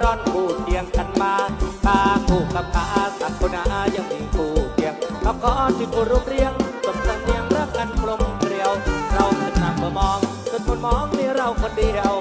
ร้อนคู่เคียงกันมาตาคู่กับตาสักคนอายังมีคู่เคียงเราขอที่กูรูปเรียงสมสำเนียงรักกันกลมเกลียว เราจะนนำมามองจนคนมองมีเราคนเดียว